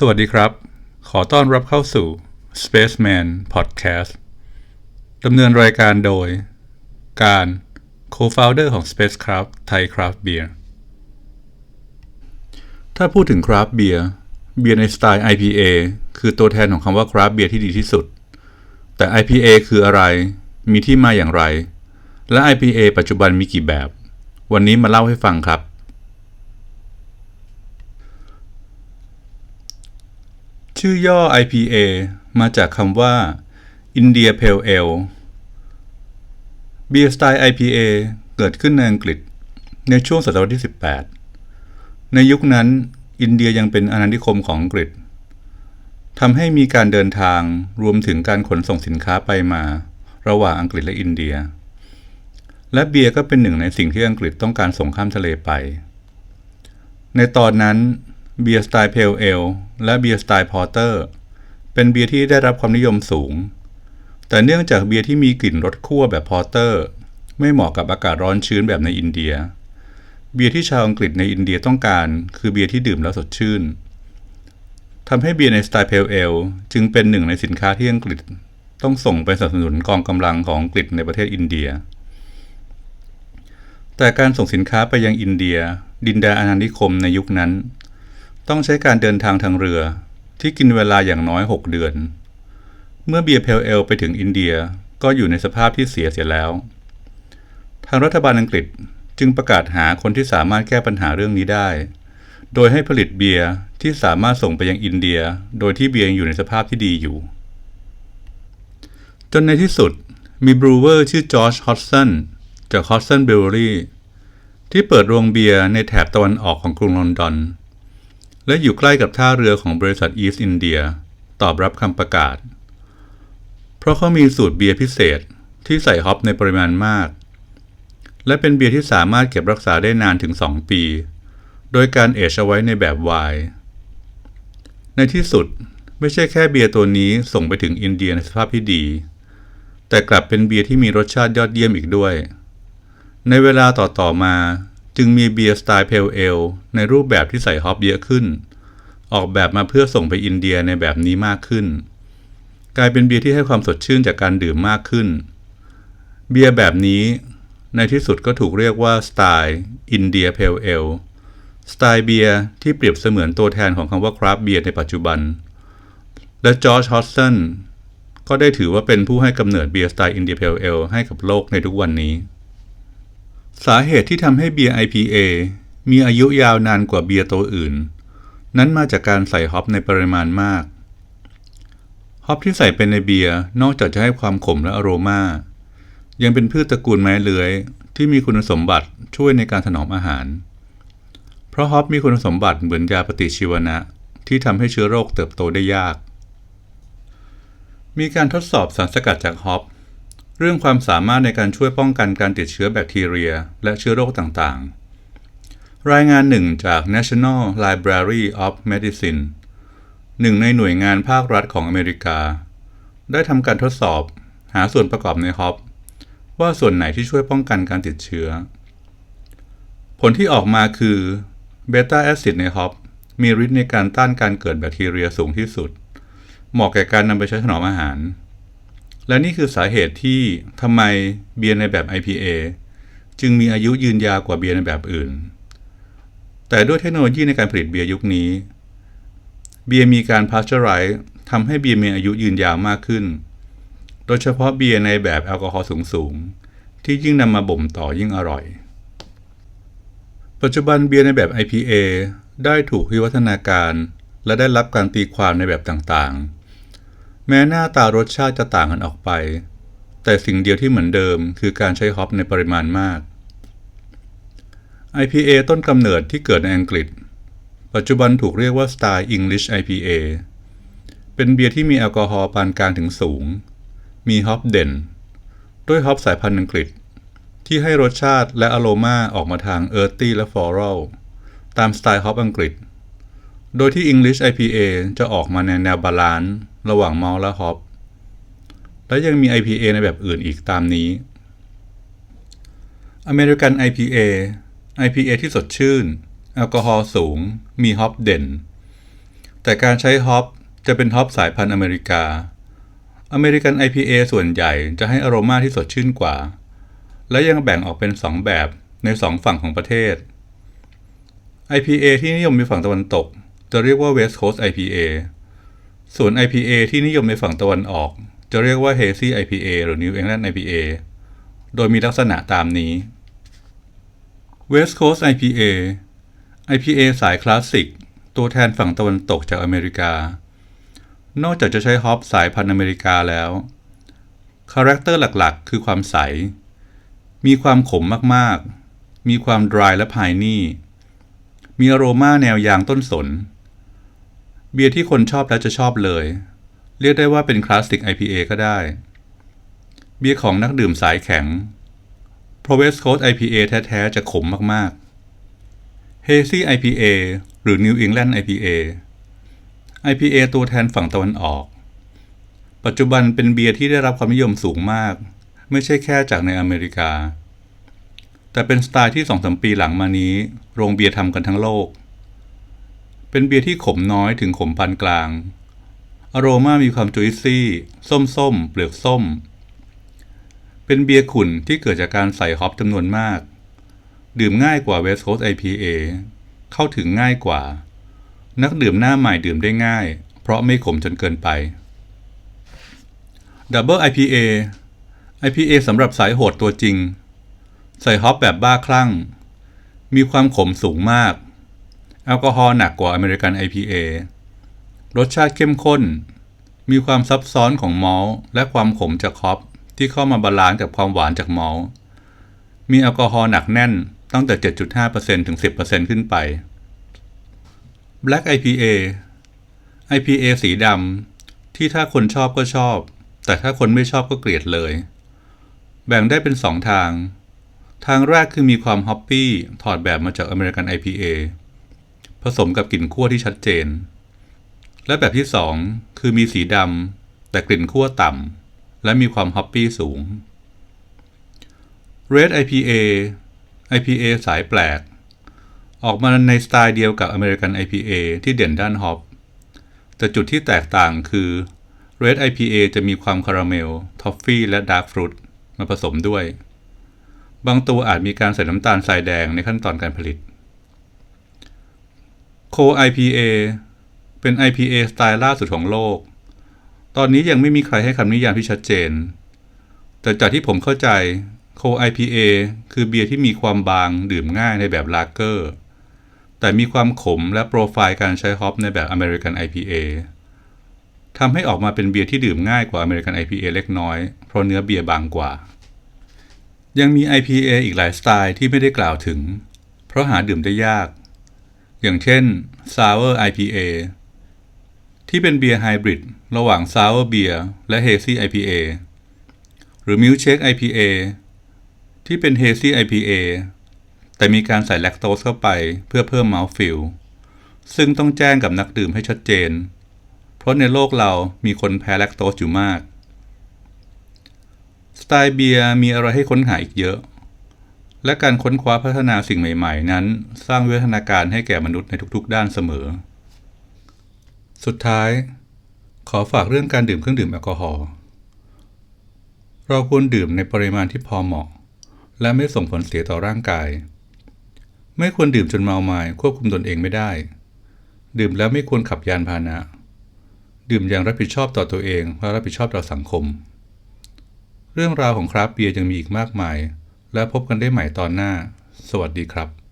สวัสดีครับ ขอต้อนรับเข้าสู่ Spaceman Podcast ดำเนินรายการโดย การ Co-founder ของ Spacecraft Thai Craft Beer ถ้าพูดถึง Craft Beer เบียร์ในสไตล์ IPA คือตัวแทนของคำว่า Craft Beer ที่ดีที่สุด แต่ IPA คืออะไร มีที่มาอย่างไร และ IPA ปัจจุบันมีกี่แบบ วันนี้มาเล่าให้ฟังครับ ชื่อย่อ IPA มาจากคำว่า India Pale Ale เบียร์สไตล์ IPA เกิดขึ้นในอังกฤษ ในช่วงศตวรรษที่ 18 ในยุคนั้นอินเดียยังเป็นอาณานิคมของอังกฤษทำให้มีการเดินทางรวมถึงการขนส่งสินค้าไปมา ระหว่างอังกฤษและอินเดีย และเบียร์ก็เป็นหนึ่งในสิ่งที่อังกฤษต้องการส่งข้ามทะเลไป ในตอนนั้น เบียร์สไตล์เพลเอลและเบียร์สไตล์พอร์เตอร์เป็นเบียร์ที่ได้รับความนิยมสูง แต่เนื่องจากเบียร์ที่มีกลิ่นรสคั่วแบบพอร์เตอร์ ไม่เหมาะกับอากาศร้อนชื้นแบบในอินเดีย เบียร์ที่ชาวอังกฤษในอินเดียต้องการคือเบียร์ที่ดื่มแล้วสดชื่นทำให้เบียร์ในสไตล์เพลเอลจึงเป็นหนึ่งในสินค้าที่อังกฤษต้องส่งไปสนับสนุนกองกำลังของอังกฤษในประเทศอินเดีย แต่การส่งสินค้าไปยังอินเดีย ดินแดนอาณานิคมในยุคนั้น ต้องใช้การเดินทางทางเรือที่กินเวลาอย่างน้อย 6 เดือน เมื่อเบียร์เพลเอลไปถึงอินเดียก็อยู่ในสภาพที่เสียเสียแล้ว ทางรัฐบาลอังกฤษจึงประกาศหาคนที่สามารถแก้ปัญหาเรื่องนี้ได้ โดยให้ผลิตเบียร์ที่สามารถส่งไปยังอินเดีย โดยที่เบียร์อยู่ในสภาพที่ดีอยู่ จนในที่สุดมีบรูเวอร์ชื่อจอร์จฮอตสันจากฮอตสันเบลลี่ที่เปิดโรงเบียร์ในแถบตะวันออกของกรุงลอนดอน และอยู่ใกล้กับท่าเรือของบริษัทอีสต์อินเดียตอบรับคำประกาศ เพราะเขามีสูตรเบียร์พิเศษที่ใส่ฮอปในปริมาณมาก และเป็นเบียร์ที่สามารถเก็บรักษาได้นานถึง 2 ปี โดยการเอชเอาไว้ในแบบไวน์ในที่สุดไม่ใช่แค่เบียร์ตัวนี้ส่งไปถึงอินเดียในสภาพที่ดี แต่กลับเป็นเบียร์ที่มีรสชาติยอดเยี่ยมอีกด้วย ในเวลาต่อๆมา จึงมีเบียร์สไตล์เพลเอลในรูปแบบที่ใส่ฮอปเยอะขึ้น ออกแบบมาเพื่อส่งไปอินเดียในแบบนี้มากขึ้น กลายเป็นเบียร์ที่ให้ความสดชื่นจากการดื่มมากขึ้น เบียร์แบบนี้ในที่สุดก็ถูกเรียกว่าสไตล์อินเดียเพลเอลสไตล์เบียร์ที่เปรียบเสมือนตัวแทนของคำว่าคราฟเบียร์ในปัจจุบัน และจอร์จฮอสสันก็ได้ถือว่าเป็นผู้ให้กำเนิดเบียร์สไตล์อินเดียเพลเอลให้กับโลกในทุกวันนี้ สาเหตุที่ทำให้เบียร์ IPA มีอายุยาวนานกว่าเบียร์ตัวอื่น นั้นมาจากการใส่ฮอปในปริมาณมาก ฮอปที่ใส่เป็นในเบียร์นอกจากจะให้ความขมและอโรมา ยังเป็นพืชตระกูลไม้เลื้อย ที่มีคุณสมบัติช่วยในการถนอมอาหาร เพราะฮอปมีคุณสมบัติเหมือนยาปฏิชีวนะ ที่ทำให้เชื้อโรคเติบโตได้ยาก มีการทดสอบสารสกัดจากฮอป เรื่องความสามารถในการช่วยป้องกันการติดเชื้อแบคทีเรีย และเชื้อโรคต่างๆ รายงานหนึ่งจาก National Library of Medicine หนึ่งในหน่วยงานภาครัฐของอเมริกา ได้ทำการทดสอบ หาส่วนประกอบในฮอปว่าส่วนไหนที่ช่วยป้องกันการติดเชื้อ ผลที่ออกมาคือเบต้าแอซิดในฮอปมีฤทธิ์ในการต้านการเกิดแบคทีเรียสูงที่สุด เหมาะแก่การนำไปใช้ถนอมอาหาร และนี่คือสาเหตุที่ทำไมเบียร์ในแบบ IPA จึงมีอายุยืนยาวกว่าเบียร์ในแบบอื่น แต่ด้วยเทคโนโลยีในการผลิตเบียร์ยุคนี้ เบียร์มีการพาสเจอร์ไรส์ทำให้เบียร์มีอายุยืนยาวมากขึ้น โดยเฉพาะเบียร์ในแบบแอลกอฮอล์สูงๆ ที่ยิ่งนำมาบ่มต่อยิ่งอร่อย ปัจจุบันเบียร์ในแบบ IPA ได้ถูกวิวัฒนาการ และได้รับการตีความในแบบต่างๆ แม้หน้าตารสชาติจะต่างกันออกไป แต่สิ่งเดียวที่เหมือนเดิมคือการใช้ฮอปในปริมาณมาก IPA ต้นกำเนิดที่เกิดในอังกฤษ ปัจจุบันถูกเรียกว่าสไตล์ English IPA เป็นเบียร์ที่มีแอลกอฮอล์ปานกลางถึงสูง มีฮอปเด่น ด้วยฮอปสายพันธุ์อังกฤษ ที่ให้รสชาติและอโรมาออกมาทางเอิร์ตี้และฟลอรัลตามสไตล์ฮอปอังกฤษ โดยที่ English IPA จะออกมาในแนวบาลานซ์ ระหว่างมอลและฮอปและยังมี IPA ในแบบอื่นอีกตามนี้อเมริกัน IPA IPA ที่สดชื่น แอลกอฮอล์สูง มีฮอปเด่น แต่การใช้ฮอปจะเป็นฮอปสายพันธุ์อเมริกา อเมริกัน IPA ส่วนใหญ่จะให้อโรมาที่สดชื่นกว่า และยังแบ่งออกเป็น 2 แบบใน 2 ฝั่งของประเทศ IPA ที่นิยมในฝั่งตะวันตก จะเรียกว่า West Coast IPA ส่วน IPA ที่นิยมในฝั่งตะวันออก จะเรียกว่า Hazy IPA หรือ New England IPA โดยมีลักษณะตามนี้ West Coast IPA IPA สายคลาสสิก ตัวแทนฝั่งตะวันตกจากอเมริกา นอกจากจะใช้ฮอปสายพันธุ์อเมริกาแล้ว คาแรคเตอร์หลักๆ คือความใส มีความขมมากๆ มีความดรายและพายนี่ มีอโรมาแนวยางต้นสน เบียร์ที่คนชอบแล้วจะชอบเลย เรียกได้ว่าเป็นคลาสสิก IPA ก็ได้ เบียร์ของนักดื่มสายแข็งเพราะ West Coast IPA แท้ ๆ จะขมมากๆ Hazy IPA หรือ New England IPA IPA ตัวแทนฝั่งตะวันออก ปัจจุบันเป็นเบียร์ที่ได้รับความนิยมสูงมาก ไม่ใช่แค่จากในอเมริกา แต่เป็นสไตล์ที่สองสมปีหลังมานี้ โรงเบียร์ทำกันทั้งโลก เป็นเบียร์ที่ขมน้อยถึงขมปานกลาง อโรมามีความจุยซี่ ส้มๆ เปลือกส้ม เป็นเบียร์ขุ่นที่เกิดจากการใส่ฮอปจำนวนมาก ดื่มง่ายกว่า West Coast IPA เข้าถึงง่ายกว่า นักดื่มหน้าใหม่ดื่มได้ง่าย เพราะไม่ขมจนเกินไป Double IPA IPA สำหรับสายโหดตัวจริง ใส่ฮอปแบบบ้าคลั่ง มีความขมสูงมาก แอลกอฮอล์หนักกว่าอเมริกัน IPA รสชาติเข้มข้น มีความซับซ้อนของมอลและความขมจากฮอปที่เข้ามาบาลานซ์กับความหวานจากมอลมีแอลกอฮอล์หนักแน่นตั้งแต่ 7.5%ถึง 10%ขึ้นไป Black IPA IPA สีดำที่ถ้าคนชอบก็ชอบ แต่ถ้าคนไม่ชอบก็เกลียดเลย แบ่งได้เป็น2ทาง ทางแรกคือมีความฮอปปี้ถอดแบบมาจากอเมริกัน IPA สมกับกลิ่นคั่วที่ชัดเจน และแบบที่ 2 คือมีสีดำแต่กลิ่นคั่วต่ำและมีความฮอปปี้สูง Red IPA IPA สายแปลก ออกมาในสไตล์เดียวกับอเมริกัน IPA ที่เด่นด้านฮอปแต่จุดที่แตกต่างคือ Red IPA จะมีความคาราเมล ทอฟฟี่ และดาร์กฟรุตมาผสมด้วย บางตัวอาจมีการใส่น้ำตาลทรายแดงในขั้นตอนการผลิต โค IPA เป็น IPA สไตล์ล่าสุดของโลก ตอนนี้ยังไม่มีใครให้คำนิยามที่ชัดเจน แต่จากที่ผมเข้าใจโค IPA คือเบียร์ที่มีความบางดื่มง่ายในแบบลาเกอร์ แต่มีความขมและโปรไฟล์การใช้ฮอปในแบบอเมริกัน IPA ทำให้ออกมาเป็นเบียร์ที่ดื่มง่ายกว่าอเมริกัน IPA เล็กน้อย เพราะเนื้อเบียร์บางกว่า ยังมี IPA อีกหลายสไตล์ที่ไม่ได้กล่าวถึง เพราะหาดื่มได้ยาก อย่างเช่น Sour IPA ที่เป็นเบียร์ไฮบริดระหว่าง Sour Beer และ Hazy IPA หรือ Milkshake IPA ที่เป็น Hazy IPA แต่มีการใส่แลคโตสเข้าไปเพื่อเพิ่ม mouthfeel ซึ่งต้องแจ้งกับนักดื่มให้ชัดเจน เพราะในโลกเรามีคนแพ้แลคโตสอยู่มาก สไตล์เบียร์มีอะไรให้ค้นหาอีกเยอะ และการค้นคว้าพัฒนาสิ่งใหม่ ๆ นั้น สร้างวิวัฒนาการให้แก่มนุษย์ในทุกๆ ด้านเสมอ สุดท้าย ขอฝากเรื่องการดื่มเครื่องดื่มแอลกอฮอล์เราควรดื่มในปริมาณที่พอเหมาะ และไม่ส่งผลเสียต่อร่างกาย ไม่ควรดื่มจนเมาไมายควบคุมตนเองไม่ได้ ดื่มแล้วไม่ควรขับยานพาหนะ ดื่มอย่างรับผิดชอบต่อตัวเองและรับผิดชอบต่อสังคม เรื่องราวของคราฟต์เบียร์ยังมีอีกมากมาย และพบกันได้ใหม่ตอนหน้า สวัสดีครับ